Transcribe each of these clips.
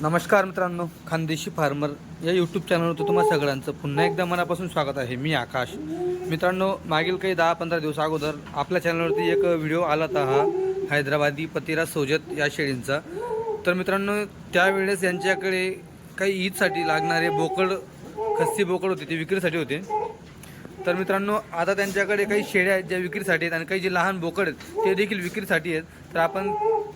नमस्कार मित्रांनो खानदेशी फार्मर या यूट्यूब चॅनलवर तुम्हा सगळ्यांचं पुन्हा एकदा मनापासून स्वागत आहे. मी आकाश. मित्रांनो मागील काही दहा पंधरा दिवस अगोदर आपल्या चॅनलवरती एक व्हिडिओ आला होता हा हैदराबादी पतिरा सोजत या शेळींचा. तर मित्रांनो त्यावेळेस यांच्याकडे काही ईदसाठी लागणारे बोकड खस्सी बोकड होते ते विक्रीसाठी होते. तर मित्रांनो आता त्यांच्याकडे काही शेळ्या आहेत ज्या विक्रीसाठी आहेत आणि काही जे लहान बोकड आहेत ते देखील विक्रीसाठी आहेत. तर आपण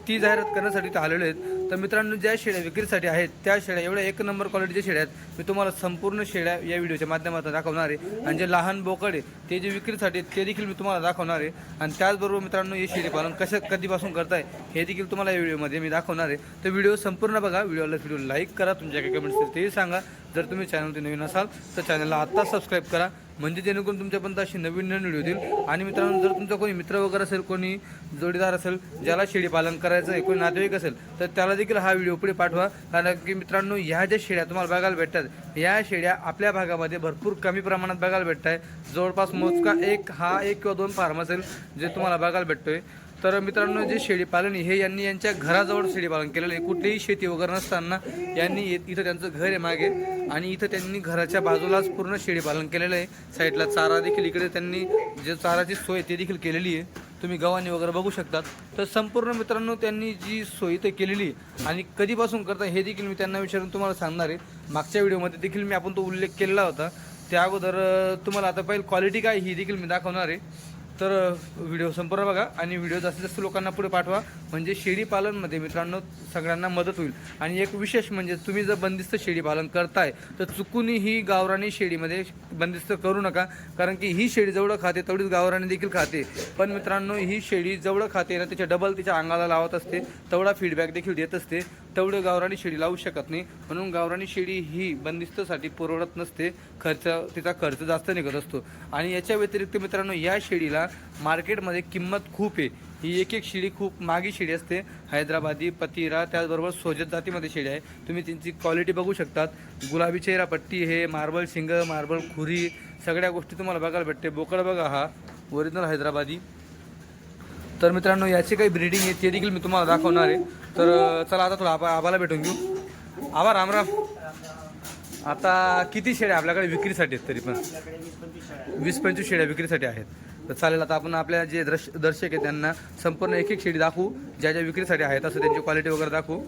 ती जाहिरात करण्यासाठी इथं आलेले आहेत. तर मित्रांनो ज्या शेळ्या विक्रीसाठी आहेत त्या शेळ्या एवढ्या एक नंबर क्वालिटीच्या शेळ्या आहेत. मी तुम्हाला संपूर्ण शेळ्या या व्हिडिओच्या माध्यमातून दाखवणार आहे. आणि जे लहान बोकड आहे ते जे विक्रीसाठी आहेत ते देखील मी तुम्हाला दाखवणार आहे. आणि त्याचबरोबर मित्रांनो हे शेळी पालन कसं कधीपासून करताय हे देखील तुम्हाला या व्हिडिओमध्ये मी दाखवणार आहे. तर व्हिडिओ संपूर्ण बघा. व्हिडिओला व्हिडिओ लाईक करा. तुमच्या काही कमेंट्स ते तेही सांगा. जर तुम्ही चॅनलवरती नवीन असाल तर चॅनलला आत्ता सबस्क्राईब करा. म्हणजे जेणेकरून तुमच्यापर्यंत अशी नवीन नवीन व्हिडिओ येतील. आणि मित्रांनो जर तुमचा कोणी मित्र वगैरे असेल कोणी जोडीदार असेल ज्याला शेळी पालन करायचं आहे कोणी नातेवाईक असेल तर त्याला देखील हा व्हिडिओ पुढे पाठवा. कारण की मित्रांनो ह्या ज्या शेळ्या तुम्हाला बघायला भेटतात या शेळ्या आपल्या भागामध्ये भरपूर कमी प्रमाणात बघायला भेटत आहे जवळपास मोजका एक हा एक किंवा दोन फार्म असेल जे तुम्हाला बघायला भेटतोय. तर मित्रांनो जे शेळीपालन आहे, हे यांनी यांच्या घराजवळ शेळीपालन केलेलं आहे. कुठलीही शेती वगैरे नसताना यांनी इथं त्यांचं घर आहे मागे आणि इथं त्यांनी घराच्या बाजूलाच पूर्ण शेळीपालन केलेलं आहे. साईडला चारा देखील इकडे त्यांनी जे चाराची सोय ते देखील केलेली आहे. तुम्ही गव्हाणी वगैरे बघू शकतात. तर संपूर्ण मित्रांनो त्यांनी जी सोय इथं केलेली आहे आणि कधीपासून करता हे देखील मी त्यांना विचारून तुम्हाला सांगणार आहे. मागच्या व्हिडिओमध्ये देखील मी आपण तो उल्लेख केलेला होता. त्या अगोदर तुम्हाला आता पहिले क्वालिटी काय ही देखील मी दाखवणार आहे. तर व्हिडिओ संपूर्ण बघा आणि व्हिडिओ जास्तीत जास्त लोकांना पुढे पाठवा. म्हणजे शेळी पालनमध्ये मित्रांनो सगळ्यांना मदत होईल. आणि एक विशेष म्हणजे तुम्ही जर बंदिस्त शेळी पालन करताय तर चुकूनही ही गावरानी शेळीमध्ये बंदिस्त करू नका. कारण की ही शेळी जेवढं खाते तेवढीच गावराणी देखील खाते. पण मित्रांनो ही शेळी जेवढं खाते ना त्याच्या डबल तिच्या अंगाला लावत असते. तेवढा फीडबॅक देखील देत असते. तेवढं गावरानी शेळी लावू शकत नाही. म्हणून गावरानी शेळी ही बंदिस्तसाठी परवडत नसते. खर्च तिचा खर्च जास्त निघत असतो. आणि याच्या व्यतिरिक्त मित्रांनो या शेळीला मार्केटमध्ये किंमत खूप आहे. ही एक एक शिडी खूप मागी शिडी असते. हैदराबादी पतिरा त्याचबरोबर सोजत जातीमध्ये शेळी आहे. तुम्ही त्यांची क्वालिटी बघू शकतात. गुलाबी चेहरा पट्टी हे मार्बल शिंग मार्बल खुरी सगळ्या गोष्टी तुम्हाला बघायला भेटते. बोकड बघा हा ओरिजिनल हैदराबादी. तर मित्रांनो याची काही ब्रीडिंग आहे ते देखील मी तुम्हाला दाखवणार आहे. तर चला आता थोडं आबा आबाला भेटून घेऊ. आबा रामराम आता किती शेळ्या आपल्याकडे विक्रीसाठी आहेत तरी पण? वीस पंचवीस शेळ्या विक्रीसाठी आहेत. तर चालेल आता आपण आपल्या जे दर्श दर्शक आहेत त्यांना संपूर्ण एक एक शेळी दाखवू ज्या ज्या विक्रीसाठी आहेत असं त्यांची क्वालिटी वगैरे दाखवू.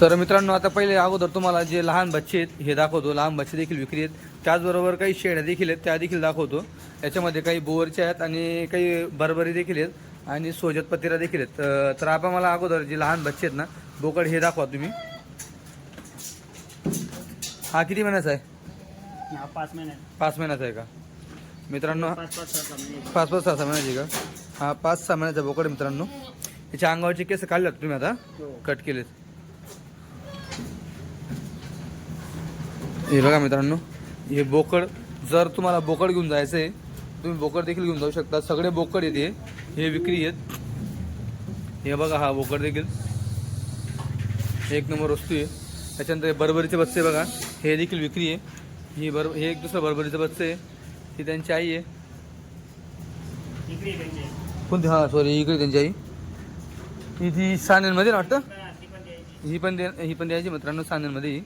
तर मित्रांनो आता पहिले अगोदर तुम्हाला जे लहान बच्चे आहेत हे दाखवतो. लहान बच्चे देखील विक्री आहेत. त्याचबरोबर काही शेळ्या देखील आहेत त्या देखील दाखवतो. याच्यामध्ये काही बोरच्या आहेत आणि काही बरबरी देखील आहेत आणि सोजत पतिरा देखील आहेत. तर आपण मला अगोदर जे लहान बच्चे आहेत ना बोकड हे दाखवा तुम्ही. हा किती महिन्याचा आहे? पाच महिन्याचा आहे का? मित्रांनो पाच पाच सहा सहा महिन्याची का? हा पाच सहा महिन्याचा बोकड आहे मित्रांनो. याच्या अंगावरचे केस काढल्यात तुम्ही आता? हो. कट केलेत. हे बघा मित्रांनो हे बोकड जर तुम्हाला बोकड घेऊन जायचं आहे तुम्ही बोकड देखील घेऊन जाऊ शकता. सगळे बोकड येते हे विक्री आहेत. हे बघा हा बोकड देखील. एक नंबर वस्तू आहे. त्याच्यानंतर हे बरबरीचे बच्चे बघा हे देखील विक्री आहे. ही बर हे एक दुसरं बरबरीचं बच्चे आहे. ही त्यांची आई आहे. कोणती? हा सॉरी इकडे त्यांची आई. ही ती सानेलमध्ये ना वाटतं? ही पण द्या ही पण द्यायची मित्रांनो सानेलमध्ये ही.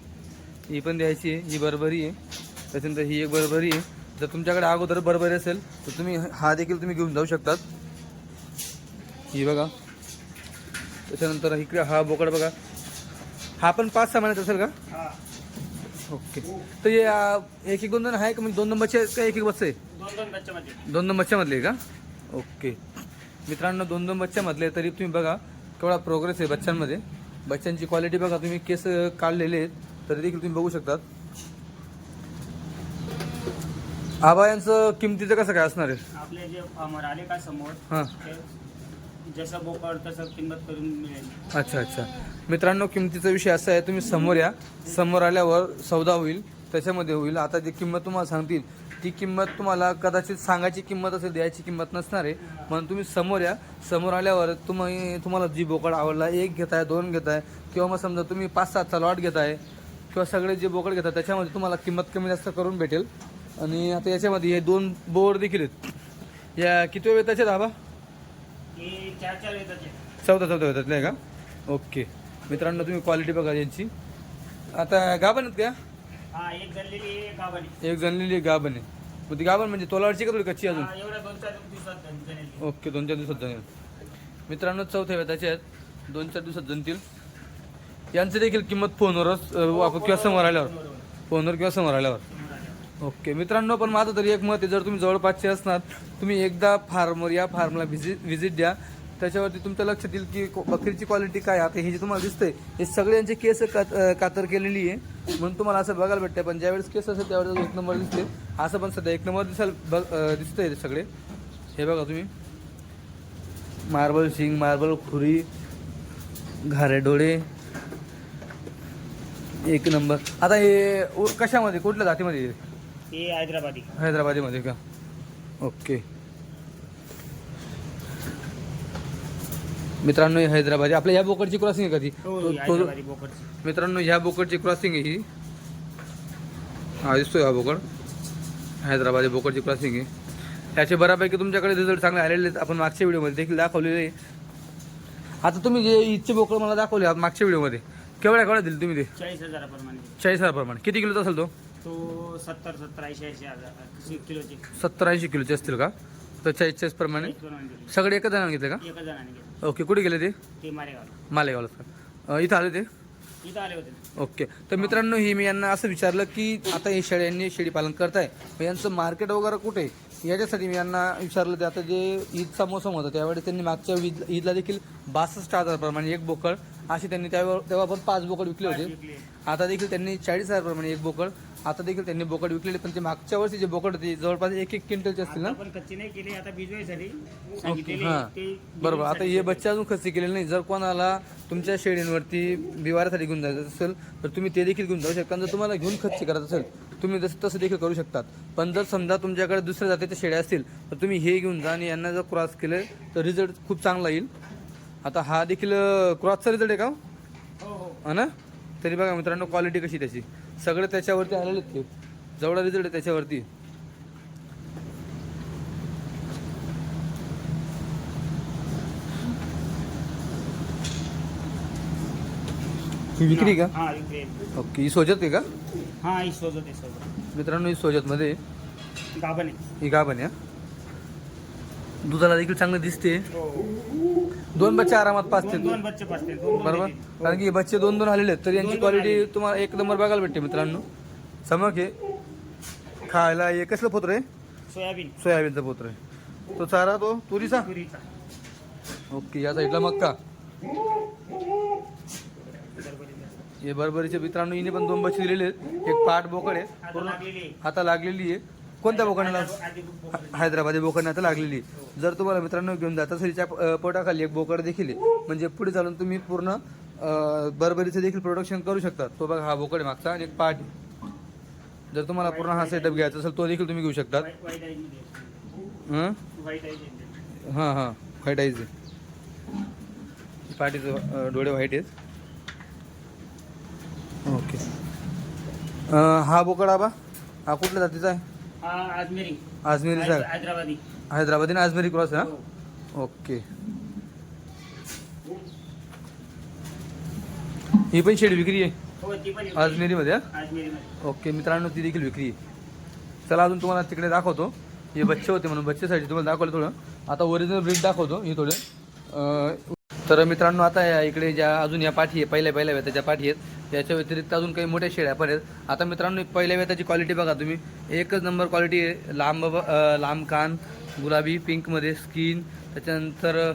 ही पण द्यायची आहे ही बरबरी आहे. त्याच्यानंतर ही एक बरबरी आहे. जर तुमच्याकडे अगोदर बरबरी असेल तर तुम्ही हा देखील तुम्ही घेऊन जाऊ शकतात. ही बघा. त्याच्यानंतर इकडे हा बोकड बघा. हा पण पाच सहा महिन्याचा असेल का? ओके. तर हे एक एक दोन दोन आहे का? म्हणजे दोन आहेत का एक एक बच्चे आहे दोन बच्च्यामधले आहे का? ओके. मित्रांनो दोन दोन बच्च्यामधले तरी तुम्ही बघा केवढा प्रोग्रेस आहे बच्चांमध्ये बच्चांची क्वालिटी बघा तुम्ही केस काढलेले आहेत तरी देखील तुम्ही बघू शकतात. आबा यांचं किमतीचं कसं काय असणार आहे? आपले जे फार्मर आले का समोर हां. जसा बोकड तसा किंमत करून मिळेल. अच्छा अच्छा. मित्रांनो किमतीचा विषय असा आहे तुम्ही समोर या. समोर आल्यावर सौदा होईल त्याच्यामध्ये होईल. आता जी किंमत तुम्हाला सांगतील ती किंमत तुम्हाला कदाचित सांगायची किंमत असेल द्यायची किंमत नसणार आहे. म्हणून तुम्ही समोर या. समोर आल्यावर तुम्ही तुम्हाला जी बोकड आवडला एक घेताय दोन घेताय किंवा मग समजा तुम्ही पाच सातचा लॉट घेताय किंवा सगळे जे बोकड घेतात त्याच्यामध्ये तुम्हाला किंमत कमी जास्त करून भेटेल. आणि आता याच्यामध्ये हे दोन बोर्ड देखील आहेत. या किती वेळ त्याचे दाबा हे चार चार येतात ते. चौदा चौदा होतात नाही का? ओके. मित्रांनो तुम्ही क्वालिटी बघा यांची. आता गाभण आहेत का? हा एक जणलेली गाभण आहे. मग ती गाभण म्हणजे तोलावरची का थोडी कच्ची अजून? हा, ओके दोन चार दिवसात जणेल मित्रांनो चौथ्या वेताचे आहेत. दोन चार दिवसात जणतील. यांची देखील किंमत फोनवरच किंवा समोर आल्यावर. फोनवर किंवा समोर आल्यावर. ओके. मित्रांनो पण माझं तरी एक मत आहे जर तुम्ही जवळपासचे असणार तुम्ही एकदा फार्मर या फार्मला व्हिजिट व्हिजिट द्या. त्याच्यावरती तुमच्या लक्षात येईल की बकरीची क्वालिटी काय आहे. आता हे जे तुम्हाला दिसतंय हे सगळ्यांचे केस कात कातर केलेली आहे. म्हणून तुम्हाला असं बघायला भेटते पण ज्यावेळेस केस असेल त्यावेळेस एक नंबर दिसते असं पण सध्या एक नंबर दिसाल बघ दिसतंय ते सगळे. हे बघा तुम्ही. मार्बल शिंग मार्बल खुरी घारे डोळे. एक नंबर. आता हे उ- कशामध्ये? कुठल्या जातीमध्ये? हे हैदराबादी. हैदराबादीमध्ये का? ओके. मित्रांनो ही हैदराबादी. आपल्या ह्या बोकडची क्रॉसिंग आहे का ती? हो ही तो- हैदराबादी बोकडची. मित्रांनो ह्या बोकडची क्रॉसिंग आहे ही. हा दिसतोय हा बोकड. हैदराबादी बोकडची क्रॉसिंग आहे. त्याचे बऱ्यापैकी तुमच्याकडे रिझल्ट चांगले आलेले आहेत. आपण मागच्या व्हिडिओमध्ये देखील दाखवलेले आहे. आता तुम्ही जे इथचे बोकड मला दाखवले आहात मागच्या व्हिडिओमध्ये केवढ्या केवढ्या दिले तुम्ही ते? चाळीस हजाराप्रमाणे. चाळीस हजारप्रमाणे. किती किलोचा असेल तो? तो सत्तर सत्तर ऐंशी ऐंशी हजार किलोचे. सत्तर ऐंशी किलोचे असतील का? तर चाळीस चाळीस प्रमाणे. प्रमाणे. सगळे एकच जणांना घेतले का? एका जणाने गेले ओके कुठे गेले ते? ते मारेगाव मालेगावला का अं, इथं आले ते? इथं आले होते. ओके. तर मित्रांनो ही मी यांना असं विचारलं की आता हे शेळ्यांनी शेळी पालन करताय. मग यांचं मार्केट वगैरे कुठे आहे? याच्यासाठी मी यांना विचारलं ते आता जे ईदचा मोसम होता त्यावेळेस त्यांनी मागच्या ईद ईदला देखील बासष्ट हजारप्रमाणे एक बोकड असे त्यांनी त्यावेळेवर तेव्हा पण पाच बोकड विकले होते. आता देखील त्यांनी चाळीस हजारप्रमाणे एक बोकड आता देखील त्यांनी बोकड विकलेले पण ते मागच्या वर्षी जे बोकड होते जवळपास एक एक क्विंटलचे असतील ना? आता पण कच्ची नाही केली आता ओके सांगितलेले हां. ते बरोबर. आता हे बच्चे अजून खर्च केलेले नाही. जर कोणाला तुमच्या शेळींवरती बिवारासाठी घेऊन जायचं असेल तर तुम्ही ते देखील घेऊन जाऊ शकता. जर तुम्हाला घेऊन खर्च करायचं असेल तुम्ही तसं तसं देखील करू शकतात. पण जर समजा तुमच्याकडे दुसऱ्या जातीच्या शेळ्या असतील तर तुम्ही हे घेऊन जा आणि यांना जर क्रॉस केलं तर रिझल्ट खूप चांगला येईल. आता हा देखील क्रॉसचा रिझल्ट आहे का हो? हो हो. हा ना? तरी बघा मित्रांनो क्वालिटी कशी त्याची. सगळं त्याच्यावरती आलेलं ते. जेवढा रिझल्ट त्याच्यावरती. ही विक्री का? हा विक्री ओके ही सोजत आहे का? हा ही शोधत आहे शोधत मित्रांनो ही सोजतमध्ये गाभण आहे. ही गाभण आहे हा. दुधाला देखील चांगलं दिसते. हो. दोन बच्चे आरामात पाचते दोन बच्चे पाचते बरोबर. कारण की हे बच्चे दोन दोन आलेले आहेत तर यांची क्वालिटी. तुम्हाला एक नंबर बघायला भेटते मित्रांनो. चमक आहे खायला हे कसलं पोत्र आहे सोयाबीन. सोयाबीनचा पोत्र आहे तो चारा तो? तुरीचा? ओके या साईडला मक्का. हे बरोबरीचे मित्रांनो हिने पण दोन बच्चे दिलेले आहेत. एक पाट बोकड आहे. आता लागलेली आहे. कोणत्या बोकडाला. हैदराबादी आता लागलेली. जर तुम्हाला मित्रांनो घेऊन जात असेल पोटाखाली एक बोकड देखील म्हणजे पुढे चालून तुम्ही पूर्ण बरबरीचं देखील प्रोडक्शन करू शकता तो बघा हा बोकड मागचा आणि एक पाट आहे. जर तुम्हाला पूर्ण हा सेटअप घ्यायचा असेल तो देखील तुम्ही घेऊ शकतात. हं? हां व्हाईट आईज अं, डोळे व्हाईट आहेत ओके हा बोकड आबा हा कुठल्या जातीचा आहे आजमेरी आजमेरीचा आहे. हैदराबादी. हैदराबादी आणि आजमेरी क्रॉस हो. हा. ओके. ही पण शेड विक्री आहे? हो आजमेरीमध्ये ओके मित्रांनो ती देखील विक्री आहे. चला अजून तुम्हाला तिकडे दाखवतो. हे बच्चे होते म्हणून बच्चेसाठी तुम्हाला दाखवलं थोडं. आता ओरिजिनल ब्रीड दाखवतो हे थोडे. तर मित्रांनो आता या इकडे ज्या अजून या पाठी आहे पहिल्या पहिल्या वेताच्या पाठी आहेत. याच्या व्यतिरिक्त अजून काही मोठ्या शेळ्या पण आहेत. आता मित्रांनो पहिल्या वेताची क्वालिटी बघा तुम्ही. एकच नंबर क्वालिटी आहे लांब लांब कान गुलाबी पिंकमध्ये स्किन त्याच्यानंतर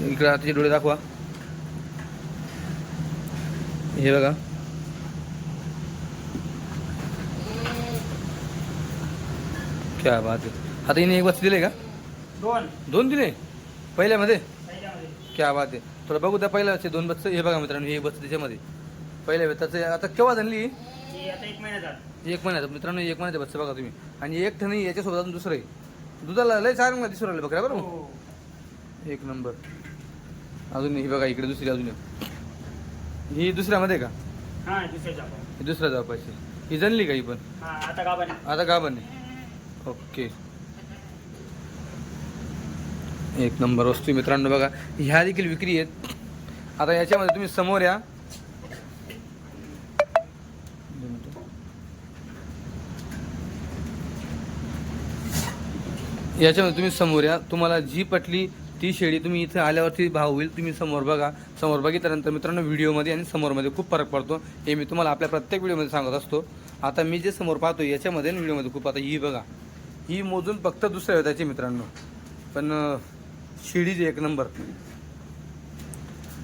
इकडे त्याचे डोळे दाखवा. हे बघा. क्या बात आहे. आता हिने एक वस्तू दिले का? दोन. दोन दिले? पहिल्यामध्ये. क्या बात आहे. थोडं बघू त्या पहिल्याचे दोन बच्चे हे बघा मित्रांनो हे बच्चे त्याच्यामध्ये. पहिल्या वेताचं आता केव्हा झाली? एक महिन्यात मित्रांनो एक महिन्याचे बच्चे बघा तुम्ही. आणि एक ठणी याच्यासोबत अजून दुसरं आहे. दुधाला लय चांगला दिसून राहिलं बघा बरोबर? हो. एक नंबर. अजून ही बघा इकडे दुसरी अजून. ही दुसऱ्यामध्ये का? दुसऱ्या जवळपासची ही जनली का ही पण? आता का बने ओके. एक नंबर वस्तू मित्रांनो. बघा ह्या देखील विक्री आहेत. आता याच्यामध्ये तुम्ही समोर या. याच्यामध्ये तुम्ही समोर या. तुम्हाला जी पटली ती शेळी तुम्ही इथे आल्यावरती भाव होईल. तुम्ही समोर बघा. समोर बघितल्यानंतर मित्रांनो व्हिडिओमध्ये आणि समोरमध्ये खूप फरक पडतो. हे मी तुम्हाला आपल्या प्रत्येक व्हिडिओमध्ये सांगत असतो. आता मी जे समोर पाहतो याच्यामध्ये आणि व्हिडिओमध्ये खूप. आता ही बघा. ही मोजून फक्त दुसऱ्या त्याची मित्रांनो. पण अं, शेळीची एक नंबर.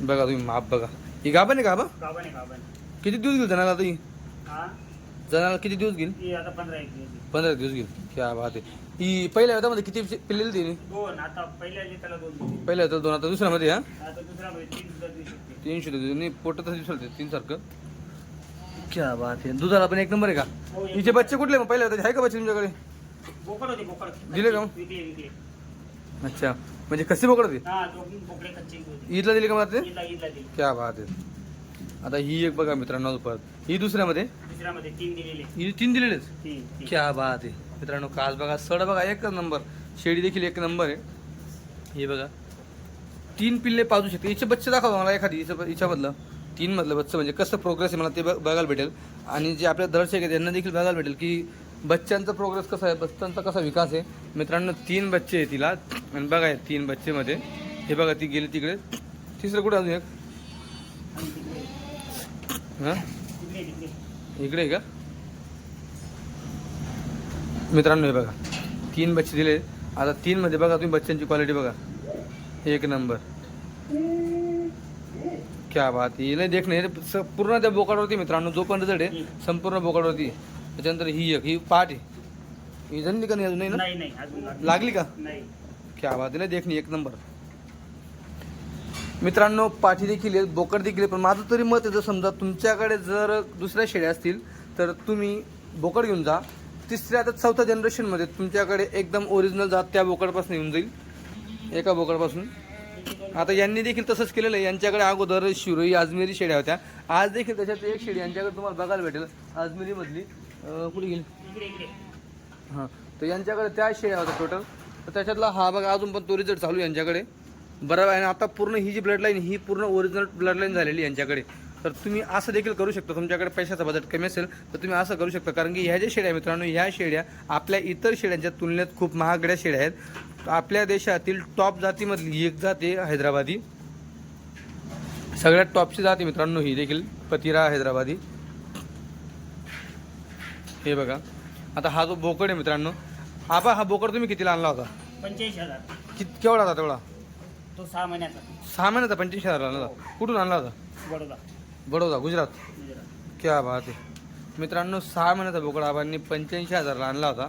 बघा तुम्ही माप बघा. ही गाभा नाही गाभा गाभण आहे गाभण. किती दिवस घेईल जणाला आता ही? हा? जणाला किती दिवस घेईल? ती आता पंधरा एक दिवस आहे. पंधरा दिवस घेईल. क्या बात आहे. ही पहिल्या वेळामध्ये किती पिल्लेली तिने दोन. आता पहिल्या त्याला दोन दिले. पहिल्या होतं दोन आता दुसऱ्यामध्ये हा? आता दुसरा मध्ये तीन सुद्धा देऊ शकते तीनशे नाही पोटात दिवस होते तीन सारखं. क्या बात आहे. दुधाला पण एक नंबर आहे का? हो, एक हिचे बच्चे कुठले मग? पहिल्या होते आहे का बच्चे तुमच्याकडे? बोकड होते बोकड. दिले का? विकले विकले. अच्छा. म्हणजे कसे पकड होते? हा दोघी बोकडे कच्चे होते. ईदला दिली का मला ते? ईदला ईदला दिले. क्या बात आहे. आता ही एक बघा मित्रांनो परत. ही दुसऱ्यामध्ये? दुसऱ्यामध्ये तीन दिलेले. ही तीन दिलेलेच? तीन तीन. क्या बात आहे. मित्रांनो कास बघा सड बघा एक नंबर. शेळी देखील एक नंबर आहे. हे बघा. तीन पिल्ले पाजू शकते. हिचे बच्चे दाखवा मला एखादी हिचं हिच्यामधलं तीन मधलं बच्चं म्हणजे कसं प्रोग्रेस आहे मला ते बघ- बघायला भेटेल. आणि जे आपल्या दर्शक आहेत त्यांना देखील बघायला भेटेल की बच्चांचा प्रोग्रेस कसा आहे? बच्चांचा कसा विकास आहे? मित्रांनो तीन बच्चे आहे तिला. आणि बघा तीन बच्चेमध्ये. हे बघा ती गेली तिकडे. तिसरं कुठं अजून एक? हां? इकडे आहे का? मित्रांनो हे बघा. तीन बच्चे दिले. आता तीनमध्ये बघा तुम्ही बच्चांची क्वालिटी बघा. एक नंबर. क्या बात आहे. नाही देखणे स- पूर्ण त्या बोकाडवरती मित्रांनो. जो पण रिझल्ट आहे संपूर्ण बोकाडवरती त्याच्यानंतर ही एक ही पाठ आहे. ही जणली का नाही अजून? नाही ना? नाही नाही अजून लागली. लागली का? नाही. क्या बात आहे ना देखणी एक नंबर. मित्रांनो पाठी देखील आहेत बोकड देखील आहे पण माझं तरी मत आहे जर समजा तुमच्याकडे जर दुसऱ्या शेळ्या असतील तर तुम्ही बोकड घेऊन जा. तिसऱ्या आता चौथ्या जनरेशनमध्ये तुमच्याकडे एकदम ओरिजिनल जात त्या बोकडपासून येऊन जाईल. एका बोकडपासून. आता यांनी देखील तसंच केलेलं आहे. यांच्याकडे अगोदर शिरोई आजमेरी शेळ्या होत्या. आज देखील त्याच्यात एक शेळी यांच्याकडे तुम्हाला बघायला भेटेल. आजमेरीमधली कुठे गेली? हां. तर यांच्याकडे त्या शेळ्या होत्या टोटल तर त्याच्यातला हा बघा अजून पण तो रिझल्ट चालू यांच्याकडे. बरोबर आहे आणि आता पूर्ण ही जी ब्लड लाईन ही पूर्ण ओरिजिनल ब्लड लाईन झालेली यांच्याकडे. तर तुम्ही असं देखील करू शकता तुमच्याकडे पैशाचा बजेट कमी असेल तर तुम्ही असं करू शकता कारण की ह्या ज्या शेळ्या मित्रांनो ह्या शेळ्या आपल्या इतर शेळ्यांच्या तुलनेत खूप महागड्या शेळ्या आहेत. आपल्या देशातील टॉप जातीमधली एक जात आहे हैदराबादी. सगळ्यात टॉपची जात आहे मित्रांनो ही देखील पतिरा हैदराबादी. हे बघा. आता हा जो बोकड आहे मित्रांनो आबा हा बोकड तुम्ही कितीला आणला होता? पंच्याऐंशी हजार. कित केवढा होता तेवढा? तो सहा महिन्याचा. सहा महिन्याचा पंच्याऐंशी हजार आणला होता. कुठून आणला होता? बडोदा बडोदा गुजरात. गुजरात. क्या बात आहे. मित्रांनो सहा महिन्याचा बोकड आबांनी पंच्याऐंशी हजारला आणला होता.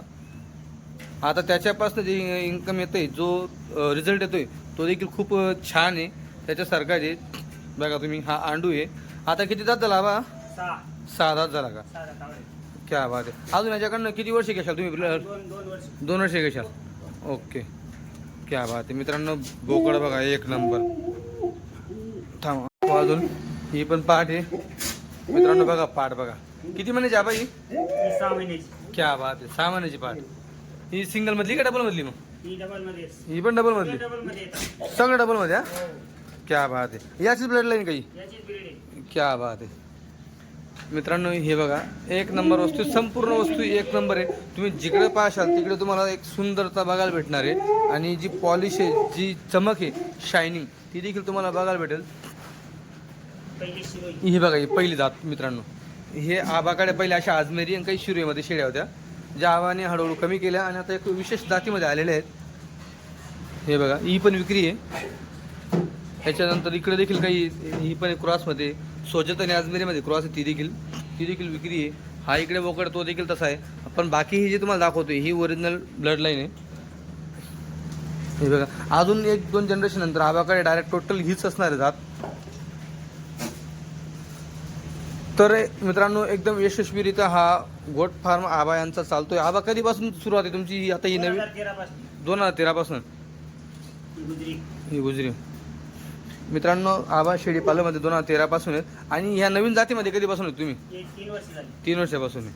आता त्याच्यापासून जे इन्कम येतोय जो रिझल्ट येतोय तो देखील खूप अ, छान आहे. त्याच्यासारखा आहे बघा तुम्ही हा आंडू आहे. आता किती जात झाला आबा सहा. सहा दात झाला का? सहा. क्या बात आहे अजून याच्याकडनं किती वर्ष घेशाल तुम्ही? दोन वर्ष. दोन वर्ष घेशाल? ओके. क्या बात आहे मित्रांनो बोकड बघा एक नंबर. थांब अजून. ही पण पाठ आहे. मित्रांनो बघा पाठ बघा. किती महिन्याची आबा ही सहा महिन्याची क्या बात आहे सहा महिन्याची पाठ. ही सिंगल मधली का डबल मधली मग? ही पण डबल मधली. सगळं डबलमध्ये. क्या बात आहे याचीच ब्लड लाईन काही? क्या बात आहे मित्रांनो हे बघा एक नंबर वस्तू संपूर्ण वस्तू एक नंबर आहे. तुम्ही जिकडे पाहशाल तिकडे तुम्हाला एक सुंदरता बघायला भेटणार आहे. आणि जी पॉलिश आहे जी चमक आहे शायनिंग ती देखील तुम्हाला बघायला भेटेल. ही बघा ही पहिली जात मित्रांनो. हे आबाकडे पहिले अशा आजमेरी आणि काही शिरोईमध्ये शेळ्या होत्या ज्या आबाने हळूहळू कमी केल्या आणि आता एक विशेष जातीमध्ये आलेल्या आहेत. हे बघा ही पण विक्री आहे. त्याच्यानंतर इकडे देखील काही ही पण क्रॉसमध्ये. सोजत आणि आजमेरीमध्ये क्रॉस आहे ती देखील. ती देखील विक्री आहे. हा इकडे बोकड तो देखील तसा आहे. पण बाकी ही जी तुम्हाला दाखवतोय ही ओरिजिनल ब्लड लाईन आहे. हे बघा अजून एक दोन जनरेशन नंतर आबाकडे डायरेक्ट टोटल हीच असणार आहे जात. तर मित्रांनो एकदम यशस्वीरित्या हा गोट फार्म आबा यांचा चालतोय. आबा कधीपासून सुरुवात आहे तुमची ही? आता ही नवीन दोन हजार तेरापासून. गुजरी. ही गुजरी. मित्रांनो आबा शेडी पालमध्ये दोन हजार तेरापासून आहेत. आणि ह्या नवीन जातीमध्ये कधीपासून आहेत तुम्ही? तीन वर्षापासून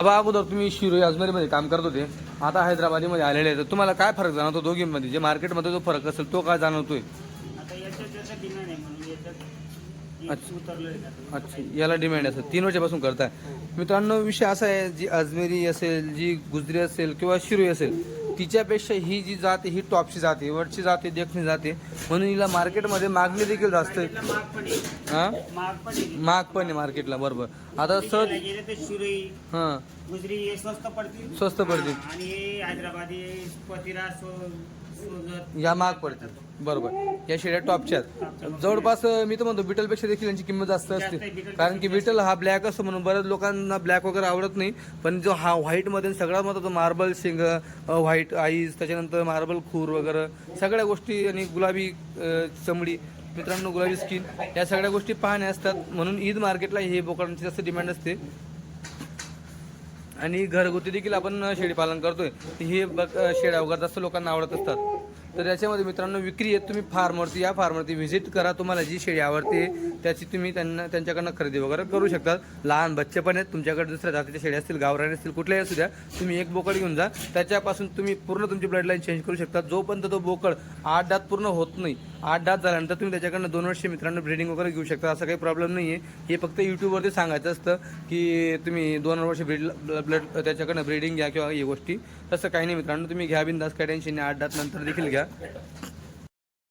आबा अगोदर तुम्ही शिरोई अजमेरीमध्ये काम करत होते. आता हैदराबादीमध्ये आलेले आहेत. तर तुम्हाला काय फरक जाणवतो दोघींमध्ये? जे मार्केटमध्ये जो फरक असेल तो काय जाणवतोय? अच्छा. याला डिमांड असेल. तीन वर्षापासून करताय. मित्रांनो विषय असा आहे जी अजमेरी असेल जी गुजरी असेल किंवा शिरोई असेल तिच्यापेक्षा ही जी जात ही टॉपची जाते वरची जाते देखणी जाते म्हणून हिला मार्केटमध्ये मागणी देखील जास्त आहे. मार्केटला माग पण आहे. हां? माग पण आहे. माग मार्केटला बरोबर. आता सहज हां. स्वस्त पडतील. स्वस्त पडतील. आणि हैदराबादी या महाग पडतात. बरोबर. या शेड्या टॉपच्या जवळपास मी तर म्हणतो बिटलपेक्षा देखील यांची किंमत जास्त असते. कारण की बिटल हा ब्लॅक असतो म्हणून बऱ्याच लोकांना ब्लॅक वगैरे आवडत नाही. पण जो हा व्हाईटमध्ये सगळ्यात महत्त्वाचा मार्बल शिंग व्हाईट आईज त्याच्यानंतर मार्बल खूर वगैरे सगळ्या गोष्टी आणि गुलाबी चमडी मित्रांनो गुलाबी स्किन या सगळ्या गोष्टी पाहण्या असतात. म्हणून ईद मार्केटला हे बोकडांची जास्त डिमांड असते. आणि घरगुती देखील आपण शेळीपालन करतोय. हे बघ शेळ्या वगैरे जास्त लोकांना आवडत असतात. तर याच्यामध्ये मित्रांनो विक्री आहेत तुम्ही फार्मवरती या फार्मवरती व्हिजिट करा. तुम्हाला जी शेळी आवडते त्याची तुम्ही त्यांना त्यांच्याकडनं खरेदी वगैरे करू शकता लहान बच्चे पण आहेत तुमच्याकडे दुसऱ्या जातीच्या शेळ्या असतील गावराणी असतील कुठल्याही असू द्या तुम्ही एक बोकड घेऊन जा. त्याच्यापासून तुम्ही पूर्ण तुमची ब्लडलाईन चेंज करू शकता. जोपर्यंत तो बोकड आठ दात पूर्ण होत नाही आठ दात झाल्यानंतर तुम्ही त्याच्याकडनं दोन वर्ष मित्रांनो ब्रीडिंग वगैरे घेऊ शकता असं काही प्रॉब्लेम नाही आहे हे फक्त यूट्यूबवरती सांगायचं असतं की तुम्ही दोन वर्ष ब्रीड ब्लड त्याच्याकडनं ब्रीडिंग घ्या किंवा ही गोष्टी. तसं काही नाही मित्रांनो तुम्ही घ्या बिंदास काय टेन्शन नाही आठ दात नंतर देखील घ्या.